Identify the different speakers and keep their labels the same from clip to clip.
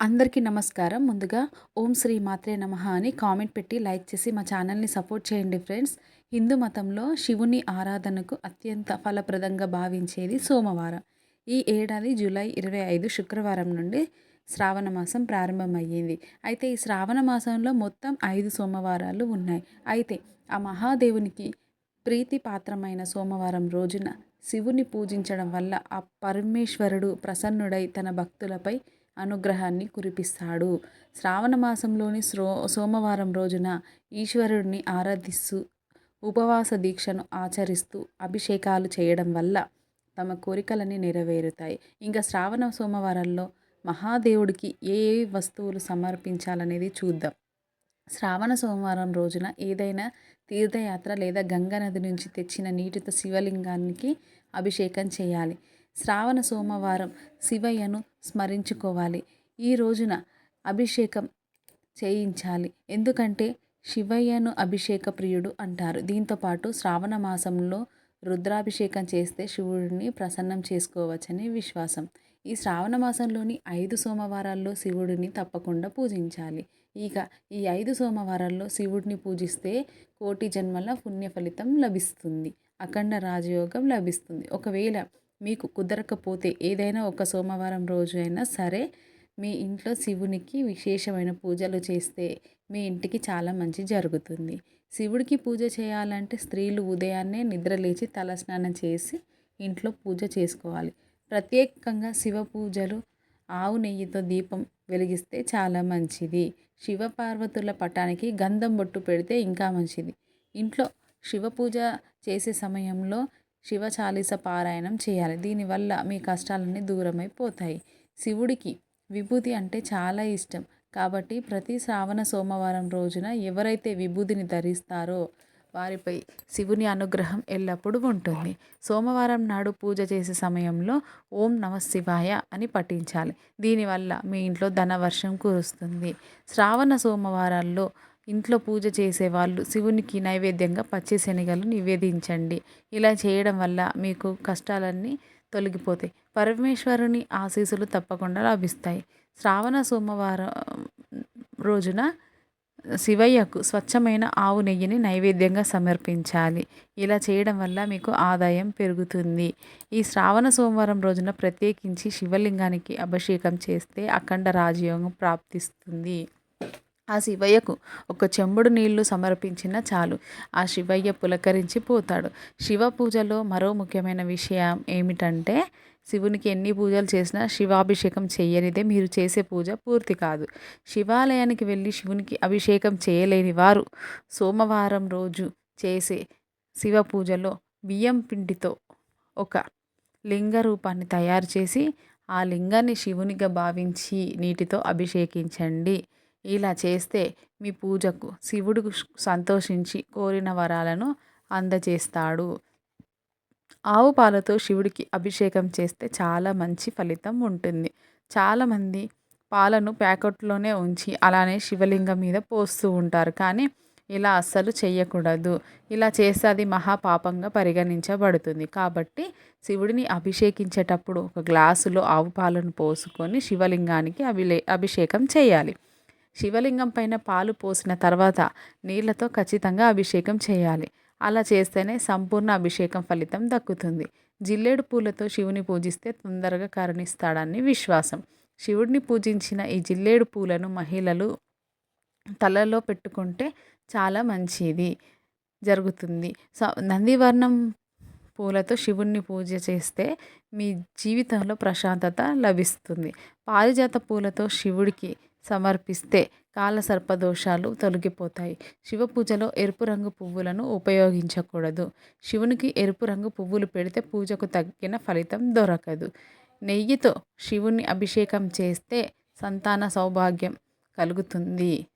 Speaker 1: అందరికీ నమస్కారం. ముందుగా ఓం శ్రీ మాత్రే నమ అని కామెంట్ పెట్టి లైక్ చేసి మా ఛానల్ని సపోర్ట్ చేయండి ఫ్రెండ్స్. హిందూ మతంలో శివుని ఆరాధనకు అత్యంత ఫలప్రదంగా భావించేది సోమవారం. ఈ ఏడాది జూలై ఇరవై ఐదు శుక్రవారం నుండి శ్రావణ మాసం ప్రారంభమయ్యింది. అయితే ఈ శ్రావణ మాసంలో మొత్తం ఐదు సోమవారాలు ఉన్నాయి. అయితే ఆ మహాదేవునికి ప్రీతిపాత్రమైన సోమవారం రోజున శివుని పూజించడం వల్ల ఆ పరమేశ్వరుడు ప్రసన్నుడై తన భక్తులపై అనుగ్రహాన్ని కురిపిస్తాడు. శ్రావణ మాసంలోని శ్రో సోమవారం రోజున ఈశ్వరుడిని ఆరాధిస్తూ ఉపవాస దీక్షను ఆచరిస్తూ అభిషేకాలు చేయడం వల్ల తమ కోరికలన్నీ నెరవేరుతాయి. ఇంకా శ్రావణ సోమవారంలో మహాదేవుడికి ఏ ఏ వస్తువులు సమర్పించాలనేది చూద్దాం. శ్రావణ సోమవారం రోజున ఏదైనా తీర్థయాత్ర లేదా గంగా నది నుంచి తెచ్చిన నీటితో శివలింగానికి అభిషేకం చేయాలి. శ్రావణ సోమవారం శివయ్యను స్మరించుకోవాలి. ఈ రోజున అభిషేకం చేయించాలి. ఎందుకంటే శివయ్యను అభిషేక ప్రియుడు అంటారు దీంతోపాటు శ్రావణ మాసంలో రుద్రాభిషేకం చేస్తే శివుడిని ప్రసన్నం చేసుకోవచ్చని విశ్వాసం. ఈ శ్రావణ మాసంలోని ఐదు సోమవారాల్లో శివుడిని తప్పకుండా పూజించాలి. ఇక ఈ ఐదు సోమవారాల్లో శివుడిని పూజిస్తే కోటి జన్మల పుణ్య ఫలితం లభిస్తుంది. అఖండ రాజయోగం లభిస్తుంది. ఒకవేళ మీకు కుదరకపోతే ఏదైనా ఒక సోమవారం రోజు అయినా సరే మీ ఇంట్లో శివునికి విశేషమైన పూజలు చేస్తే మీ ఇంటికి చాలా మంచి జరుగుతుంది. శివుడికి పూజ చేయాలంటే స్త్రీలు ఉదయాన్నే నిద్రలేచి తలస్నానం చేసి ఇంట్లో పూజ చేసుకోవాలి. ప్రత్యేకంగా శివ పూజలు ఆవు నెయ్యితో దీపం వెలిగిస్తే చాలా మంచిది. శివ పార్వతుల పటానికి గంధం బొట్టు పెడితే ఇంకా మంచిది. ఇంట్లో శివ పూజ చేసే సమయంలో శివ చాలీస పారాయణం చేయాలి. దీనివల్ల మీ కష్టాలన్నీ దూరమైపోతాయి. శివుడికి విభూతి అంటే చాలా ఇష్టం. కాబట్టి ప్రతి శ్రావణ సోమవారం రోజున ఎవరైతే విభూతిని ధరిస్తారో వారిపై శివుని అనుగ్రహం ఎల్లప్పుడూ ఉంటుంది. సోమవారం నాడు పూజ చేసే సమయంలో ఓం నమ శివాయ అని పఠించాలి. దీనివల్ల మీ ఇంట్లో ధనవర్షం కురుస్తుంది. శ్రావణ సోమవారాల్లో ఇంట్లో పూజ చేసేవాళ్ళు శివునికి నైవేద్యంగా పచ్చి శనగలు నివేదించండి. ఇలా చేయడం వల్ల మీకు కష్టాలన్నీ తొలగిపోతాయి. పరమేశ్వరుని ఆశీస్సులు తప్పకుండా లభిస్తాయి. శ్రావణ సోమవారం రోజున శివయ్యకు స్వచ్ఛమైన ఆవు నెయ్యిని నైవేద్యంగా సమర్పించాలి. ఇలా చేయడం వల్ల మీకు ఆదాయం పెరుగుతుంది. ఈ శ్రావణ సోమవారం రోజున ప్రత్యేకించి శివలింగానికి అభిషేకం చేస్తే అఖండ రాజయోగం ప్రాప్తిస్తుంది. ఆ శివయ్యకు ఒక చెంబుడు నీళ్ళు సమర్పించిన చాలు. ఆ శివయ్య పులకరించి పోతాడు. శివ పూజలో మరో ముఖ్యమైన విషయం ఏమిటంటే శివునికి ఎన్ని పూజలు చేసినా శివాభిషేకం చేయనిదే మీరు చేసే పూజ పూర్తి కాదు. శివాలయానికి వెళ్ళి శివునికి అభిషేకం చేయలేని వారు సోమవారం రోజు చేసే శివ పూజలో బియ్యం పిండితో ఒక లింగ రూపాన్ని తయారు చేసి ఆ లింగాన్ని శివునిగా భావించి నీటితో అభిషేకించండి. ఇలా చేస్తే మీ పూజకు శివుడు సంతోషించి కోరిన వరాలను అందజేస్తాడు. ఆవు పాలతో శివుడికి అభిషేకం చేస్తే చాలా మంచి ఫలితం ఉంటుంది. చాలామంది పాలను ప్యాకెట్లోనే ఉంచి అలానే శివలింగం మీద పోస్తూ ఉంటారు. కానీ ఇలా అస్సలు చేయకూడదు ఇలా చేస్తే అది మహాపాపంగా పరిగణించబడుతుంది. కాబట్టి శివుడిని అభిషేకించేటప్పుడు ఒక గ్లాసులో ఆవు పాలను పోసుకొని శివలింగానికి అభిలే అభిషేకం చేయాలి. శివలింగం పైన పాలు పోసిన తర్వాత నీళ్ళతో ఖచ్చితంగా అభిషేకం చేయాలి. అలా చేస్తేనే సంపూర్ణ అభిషేకం ఫలితం దక్కుతుంది. జిల్లేడు పూలతో శివుని పూజిస్తే తొందరగా కరుణిస్తాడని విశ్వాసం. శివుడిని పూజించిన ఈ జిల్లేడు పూలను మహిళలు తలలో పెట్టుకుంటే చాలా మంచిది జరుగుతుంది. నందివర్ణం పూలతో శివుణ్ణి పూజ చేస్తే మీ జీవితంలో ప్రశాంతత లభిస్తుంది. పారిజాత పూలతో శివుడికి సమర్పిస్తే కాలసర్పదోషాలు తొలగిపోతాయి. శివ పూజలో ఎరుపు రంగు పువ్వులను ఉపయోగించకూడదు. శివునికి ఎరుపు రంగు పువ్వులు పెడితే పూజకు తగ్గిన ఫలితం దొరకదు. నెయ్యితో శివుని అభిషేకం చేస్తే సంతాన సౌభాగ్యం కలుగుతుంది.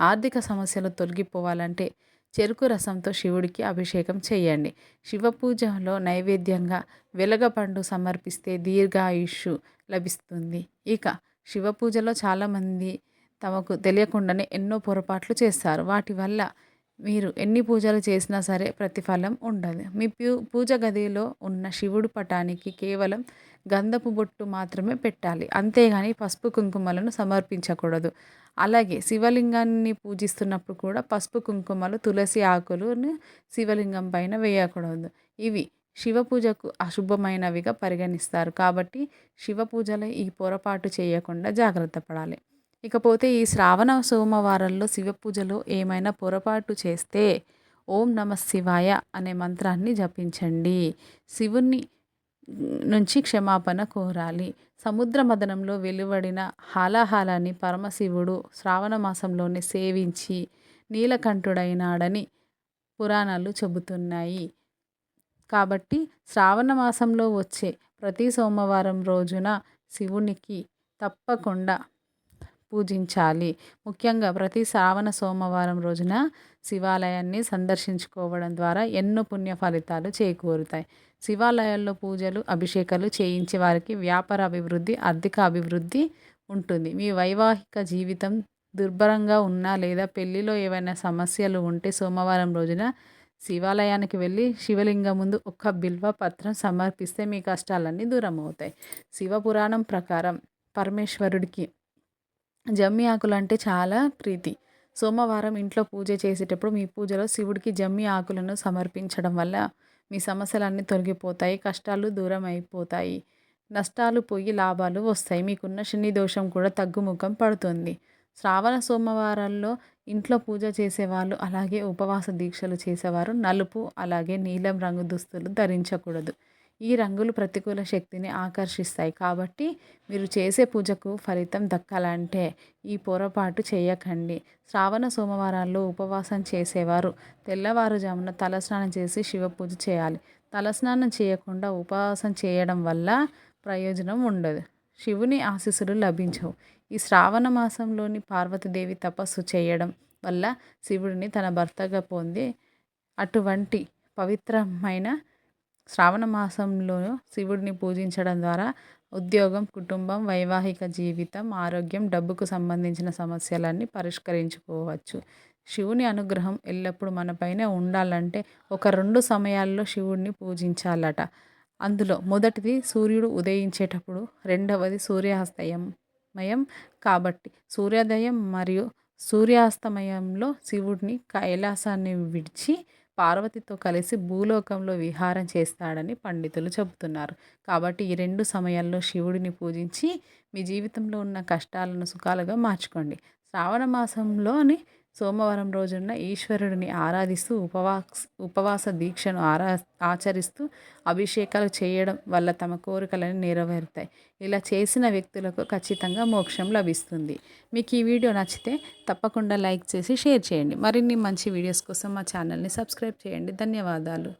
Speaker 1: ఆర్థిక సమస్యలు తొలగిపోవాలంటే చెరుకు రసంతో శివుడికి అభిషేకం చేయండి. శివ పూజలో నైవేద్యంగా వెలగపండు సమర్పిస్తే దీర్ఘాయుష్ లభిస్తుంది. ఇక శివ పూజలో చాలామంది తమకు తెలియకుండానే ఎన్నో పొరపాట్లు చేస్తారు. వాటి వల్ల మీరు ఎన్ని పూజలు చేసినా సరే ప్రతిఫలం ఉండదు. మీ పూ పూజ గదిలో ఉన్న శివుడు పటానికి కేవలం గంధపు బొట్టు మాత్రమే పెట్టాలి. అంతేగాని పసుపు కుంకుమలను సమర్పించకూడదు. అలాగే శివలింగాన్ని పూజిస్తున్నప్పుడు కూడా పసుపు కుంకుమలు తులసి ఆకులను శివలింగం పైన వేయకూడదు. ఇవి శివ పూజకు అశుభమైనవిగా పరిగణిస్తారు. కాబట్టి శివ పూజలో ఈ పొరపాటు చేయకుండా జాగ్రత్త పడాలి. ఇకపోతే ఈ శ్రావణ సోమవారంలో శివ పూజలో ఏమైనా పొరపాటు చేస్తే ఓం నమ శివాయ అనే మంత్రాన్ని జపించండి. శివుణ్ణి నుంచి క్షమాపణ కోరాలి. సముద్ర మదనంలో వెలువడిన హాలాహాలాన్ని పరమశివుడు శ్రావణ మాసంలోనే సేవించి నీలకంఠుడైనాడని పురాణాలు చెబుతున్నాయి. కాబట్టి శ్రావణ మాసంలో వచ్చే ప్రతి సోమవారం రోజున శివునికి తప్పకుండా పూజించాలి. ముఖ్యంగా ప్రతి శ్రావణ సోమవారం రోజున శివాలయాన్ని సందర్శించుకోవడం ద్వారా ఎన్నో పుణ్య ఫలితాలు చేకూరుతాయి. శివాలయాల్లో పూజలు అభిషేకాలు చేయించే వారికి వ్యాపార అభివృద్ధి ఆర్థిక అభివృద్ధి ఉంటుంది. మీ వైవాహిక జీవితం దుర్భరంగా ఉన్నా లేదా పెళ్ళిలో ఏవైనా సమస్యలు ఉంటే సోమవారం రోజున శివాలయానికి వెళ్ళి శివలింగం ముందు ఒక బిల్వ పత్రం సమర్పిస్తే మీ కష్టాలన్నీ దూరం అవుతాయి శివ పురాణం ప్రకారం పరమేశ్వరుడికి జమ్మి ఆకులు అంటే చాలా ప్రీతి. సోమవారం ఇంట్లో పూజ చేసేటప్పుడు మీ పూజలో శివుడికి జమ్మి ఆకులను సమర్పించడం వల్ల మీ సమస్యలన్నీ తొలగిపోతాయి కష్టాలు దూరం అయిపోతాయి నష్టాలు పోయి లాభాలు వస్తాయి. మీకున్న శని దోషం కూడా తగ్గుముఖం పడుతుంది. శ్రావణ సోమవారాల్లో ఇంట్లో పూజ చేసేవాళ్ళు అలాగే ఉపవాస దీక్షలు చేసేవారు. నలుపు అలాగే నీలం రంగు దుస్తులు ధరించకూడదు. ఈ రంగులు ప్రతికూల శక్తిని ఆకర్షిస్తాయి. కాబట్టి మీరు చేసే పూజకు ఫలితం దక్కాలంటే ఈ పొరపాటు చేయకండి. శ్రావణ సోమవారాల్లో ఉపవాసం చేసేవారు తెల్లవారుజామున తలస్నానం చేసి శివ పూజ చేయాలి. తలస్నానం చేయకుండా ఉపవాసం చేయడం వల్ల ప్రయోజనం ఉండదు. శివుని ఆశీస్సులు లభించవు. ఈ శ్రావణ మాసంలోని పార్వతీదేవి తపస్సు చేయడం వల్ల శివుడిని తన భర్తగా పొంది అటువంటి పవిత్రమైన శ్రావణ మాసంలో శివుడిని పూజించడం ద్వారా ఉద్యోగం కుటుంబం వైవాహిక జీవితం ఆరోగ్యం డబ్బుకు సంబంధించిన సమస్యలన్నీ పరిష్కరించుకోవచ్చు. శివుని అనుగ్రహం ఎల్లప్పుడూ మనపైనే ఉండాలంటే ఒక రెండు సమయాల్లో శివుడిని పూజించాలట. అందులో మొదటిది సూర్యుడు ఉదయించేటప్పుడు రెండవది సూర్యాస్తయం. మయం కాబట్టి సూర్యోదయం మరియు సూర్యాస్తమయంలో శివుడిని కైలాసాన్ని విడిచి పార్వతితో కలిసి భూలోకంలో విహారం చేస్తాడని పండితులు చెబుతున్నారు. కాబట్టి ఈ రెండు సమయాల్లో శివుడిని పూజించి మీ జీవితంలో ఉన్న కష్టాలను సుఖాలుగా మార్చుకోండి. శ్రావణ మాసంలోని సోమవారం రోజున ఈశ్వరుడిని ఆరాధిస్తూ ఉపవాస్ ఉపవాస దీక్షను ఆరా ఆచరిస్తూ అభిషేకాలు చేయడం వల్ల తమ కోరికలను నెరవేరుతాయి. ఇలా చేసిన వ్యక్తులకు ఖచ్చితంగా మోక్షం లభిస్తుంది. మీకు ఈ వీడియో నచ్చితే తప్పకుండా లైక్ చేసి షేర్ చేయండి. మరిన్ని మంచి వీడియోస్ కోసం మా ఛానల్ని సబ్స్క్రైబ్ చేయండి. ధన్యవాదాలు.